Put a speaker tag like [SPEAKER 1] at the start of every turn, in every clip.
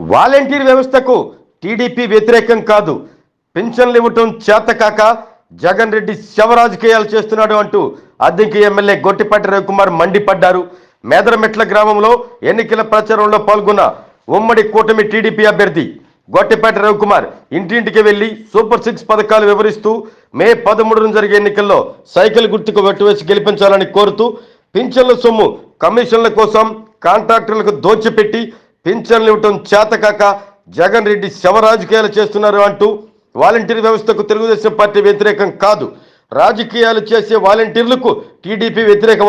[SPEAKER 1] Volunteer వ్యవస్థకు TDP వ్యతిరేకం కాదు. పెన్షన్లు ఇవ్వటం చేతకాక జగన్ రెడ్డి శవరాజకీయాలు చేస్తున్నాడు అంటూ అద్దెకి ఎమ్మెల్యే గొట్టిపాటి రవికుమార్ మండిపడ్డారు. మేదరమెట్ల గ్రామంలో ఎన్నికల ప్రచారంలో పాల్గొన్న ఉమ్మడి కూటమి టీడీపీ అభ్యర్థి గొట్టిపాటి రవికుమార్ ఇంటింటికి వెళ్ళి సూపర్ సిక్స్ పథకాలు వివరిస్తూ మే పదమూడున జరిగే ఎన్నికల్లో సైకిల్ గుర్తుకు వెట్టువేసి గెలిపించాలని కోరుతూ పింఛన్ల సొమ్ము కమిషన్ల కోసం కాంట్రాక్టర్లకు దోచిపెట్టి పింఛన్లు ఇవ్వటం చేతకాక జగన్ రెడ్డి శవ రాజకీయాలు చేస్తున్నారు అంటూ వాలంటీర్ వ్యవస్థకు తెలుగుదేశం పార్టీ వ్యతిరేకం కాదు. రాజకీయాలు చేసే వాలంటీర్లకు టీడీపీ వ్యతిరేకం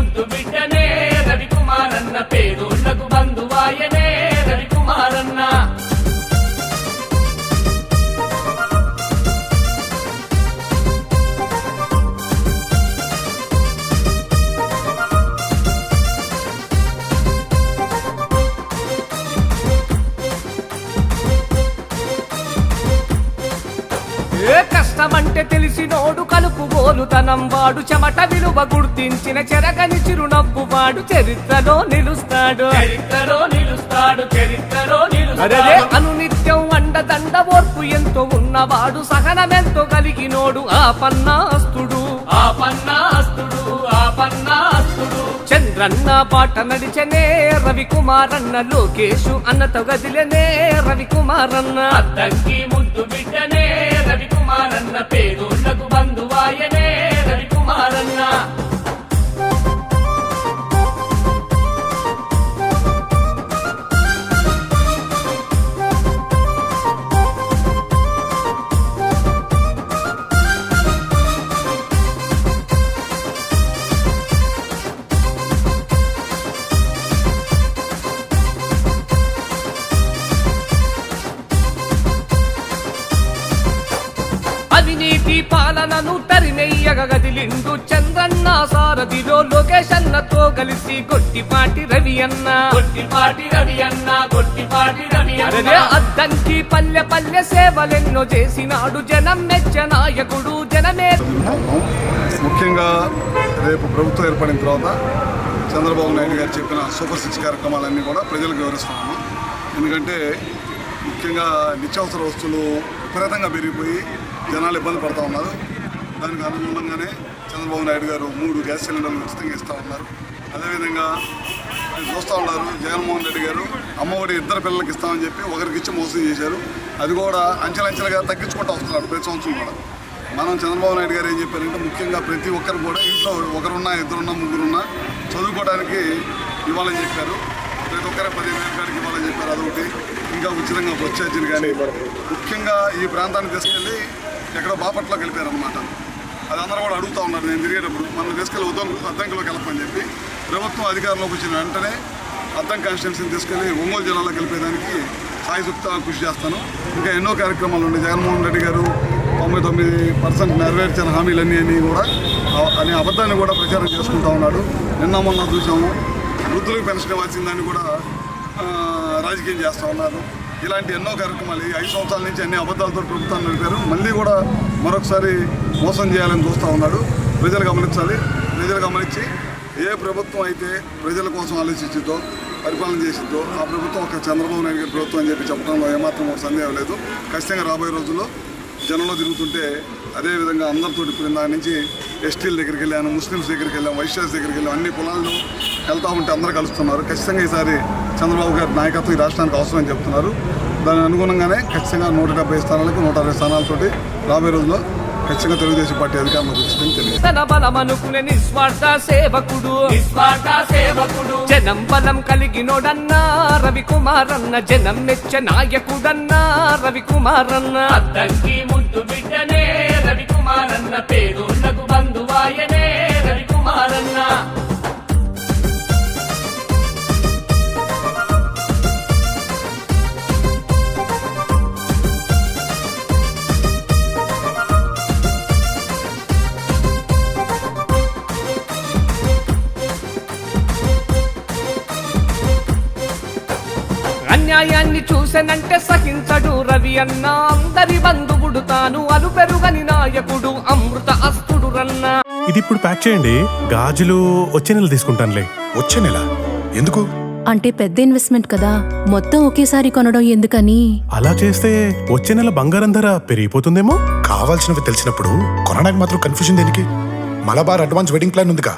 [SPEAKER 2] ఏ కష్టమంటే తెలిసినోడు కలుపు గోలుతనం వాడు. చెమట విలువ గుర్తించిన చెరగని చిరునవ్వు వాడు. చరిత్రలో నిలుస్తాడు. చరిత్రలో నిలుస్తాడు. చరిత్రలో నిలుస్తాడు. అనునిత్యం అండదండ ఓర్పు ఎంతో ఉన్నవాడు. సహనమెంతో కలిగినోడు ఆ పన్నాస్తుడు. ఆ పన్నాస్తుడు ఆ పన్నాస్తుడు. చంద్రన్న బాట నడిచనే రవికుమారన్న లోకేషు అన్నతో గదిలనే రవికుమారన్న. అద్దంకి ముద్దు బిడ్డనే రవికుమారన్న పేదోళ్ళకు పాలనను తరిమెయ్యగ గదిలిండు చంద్రన్న సారథిలో లోకేష్ అన్నతో కలిసి గొట్టిపాటి రవి అన్న. గొట్టిపాటి రవి అన్న గొట్టిపాటి రవి అన్న. అద్దంకి పల్లె పల్లె సేవలెన్నో చేసినాడు జనం మెచ్చ నాయకుడు జనమే.
[SPEAKER 3] ముఖ్యంగా రేపు ప్రభుత్వం ఏర్పడిన తర్వాత చంద్రబాబు నాయుడు గారు చెప్పిన సూపర్ సిక్స్ కార్యక్రమాలన్నీ కూడా ప్రజలకు వివరిస్తున్నాము. ఎందుకంటే ముఖ్యంగా నిత్యావసర వస్తువులు విపరీతంగా పెరిగిపోయి జనాలు ఇబ్బంది పడుతూ ఉన్నారు. దానికి అనుగుణంగానే చంద్రబాబు నాయుడు గారు మూడు గ్యాస్ సిలిండర్లు ఉచితంగా ఇస్తూ ఉన్నారు. అదేవిధంగా మీరు చూస్తూ ఉన్నారు జగన్మోహన్ రెడ్డి గారు అమ్మఒడి ఇద్దరు పిల్లలకి ఇస్తామని చెప్పి ఒకరికి ఇచ్చి మోసం చేశారు. అది కూడా అంచెలంచెలుగా తగ్గించుకుంటూ వస్తున్నారు ప్రతి సంవత్సరం కూడా. మనం చంద్రబాబు నాయుడు గారు ఏం చెప్పారంటే ముఖ్యంగా ప్రతి ఒక్కరు కూడా ఇంట్లో ఒకరున్నా ఇద్దరున్నా ముగ్గురున్నా చదువుకోవడానికి ఇవ్వాలని చెప్పారు. ప్రతి ఒక్కరే పదిహేను వేల కాడికి ఇవ్వాలని చెప్పారు. అదొకటి. ఇంకా ఉచితంగా బస్ ఛార్జీలు కానీ ముఖ్యంగా ఈ ప్రాంతాన్ని తీసుకెళ్ళి ఎక్కడో బాపట్లో వెళ్ళిపోయారనమాట అది అందరూ కూడా అడుగుతూ ఉన్నారు. నేను తిరిగేటప్పుడు మనం తీసుకెళ్ళి ఉద్యోగం అద్దంకిలోకి వెళ్ళమని చెప్పి ప్రభుత్వం అధికారంలోకి వచ్చిన వెంటనే అద్దం కాన్స్టిట్యున్సీని తీసుకెళ్ళి ఒంగోలు జిల్లాలో కలిపేదానికి సాయశక్తిగా కృషి చేస్తాను. ఇంకా ఎన్నో కార్యక్రమాలు ఉన్నాయి. జగన్మోహన్ రెడ్డి గారు తొంభై తొమ్మిది పర్సెంట్ నెరవేర్చిన హామీలన్నీ అని కూడా అనే అబద్ధాన్ని కూడా ప్రచారం చేసుకుంటా ఉన్నాడు. నిన్న మొన్న చూసాము వృద్ధులకు పెన్షన్ ఇవ్వాల్సిందని కూడా రాజకీయం చేస్తూ ఉన్నారు. ఇలాంటి ఎన్నో కార్యక్రమాలు ఈ ఐదు సంవత్సరాల నుంచి అన్ని అబద్ధాలతో ప్రభుత్వాన్ని నడిపారు. మళ్ళీ కూడా మరొకసారి మోసం చేయాలని చూస్తూ ఉన్నాడు. ప్రజలు గమనించాలి. ప్రజలు గమనించి ఏ ప్రభుత్వం అయితే ప్రజల కోసం ఆలోచించిందో పరిపాలన చేసిద్దో ఆ ప్రభుత్వం ఒక చంద్రబాబు నాయుడు గారి ప్రభుత్వం అని చెప్పి చెప్పడంలో ఏమాత్రం ఒక సందేహం లేదు. ఖచ్చితంగా రాబోయే రోజుల్లో జనంలో తిరుగుతుంటే అదేవిధంగా అందరితో ఇప్పుడు దాని నుంచి ఎస్టీల దగ్గరికి వెళ్ళాను ముస్లిమ్స్ దగ్గరికి వెళ్ళాం వైశ్యాస్ దగ్గరికి వెళ్ళాం అన్ని కులాల్లో వెళ్తూ ఉంటే అందరూ కలుస్తున్నారు. ఖచ్చితంగా ఈసారి చంద్రబాబు గారి నాయకత్వం ఈ రాష్ట్రానికి అవసరమని చెప్తున్నారు. దాని అనుగుణంగానే ఖచ్చితంగా నూట డెబ్బై స్థానాలకు నూట అరవై స్థానాలతోటి రాబోయే రోజుల్లో ఖచ్చితంగా తెలుగుదేశం పార్టీ అధికారంలోకి వచ్చిందని తెలియదు.
[SPEAKER 2] తన బలమనుకునే నిస్వార్థ సేవకుడు. నిస్వార్థ సేవకుడు. జనం బలం కలిగినోడన్నా రవికుమారన్న జనం మెచ్చ నాయకుడన్నా రవికుమారన్న. అద్దంకి ముద్దు బిడ్డనే రవికుమారన్న పేదోళ్ళకు బంధువాయనే చూసెనంటే సహించడు రవి అన్న. అందరి బంధువుడు తాను అలు పెరుగని నాయకుడు అమృత అస్తుడు రన్న.
[SPEAKER 4] ఇది ఇప్పుడు ప్యాక్ చేయండి. గాజులు వచ్చే నెల తీసుకుంటానులే.
[SPEAKER 5] వచ్చే నెల? ఎందుకు?
[SPEAKER 6] అంటే పెద్ద ఇన్వెస్ట్మెంట్ కదా. మొత్తం ఒకేసారి కొనడం ఎందుకని?
[SPEAKER 4] అలా చేస్తే వచ్చే నెల బంగారం ధర పెరిగిపోతుందేమో?
[SPEAKER 5] కావాల్సినవి తెలిసినప్పుడు కొనడానికి మాత్రం కన్ఫ్యూజన్ దేనికి? మలబార్ అడ్వాన్స్ వెడ్డింగ్ ప్లాన్ ఉందిగా.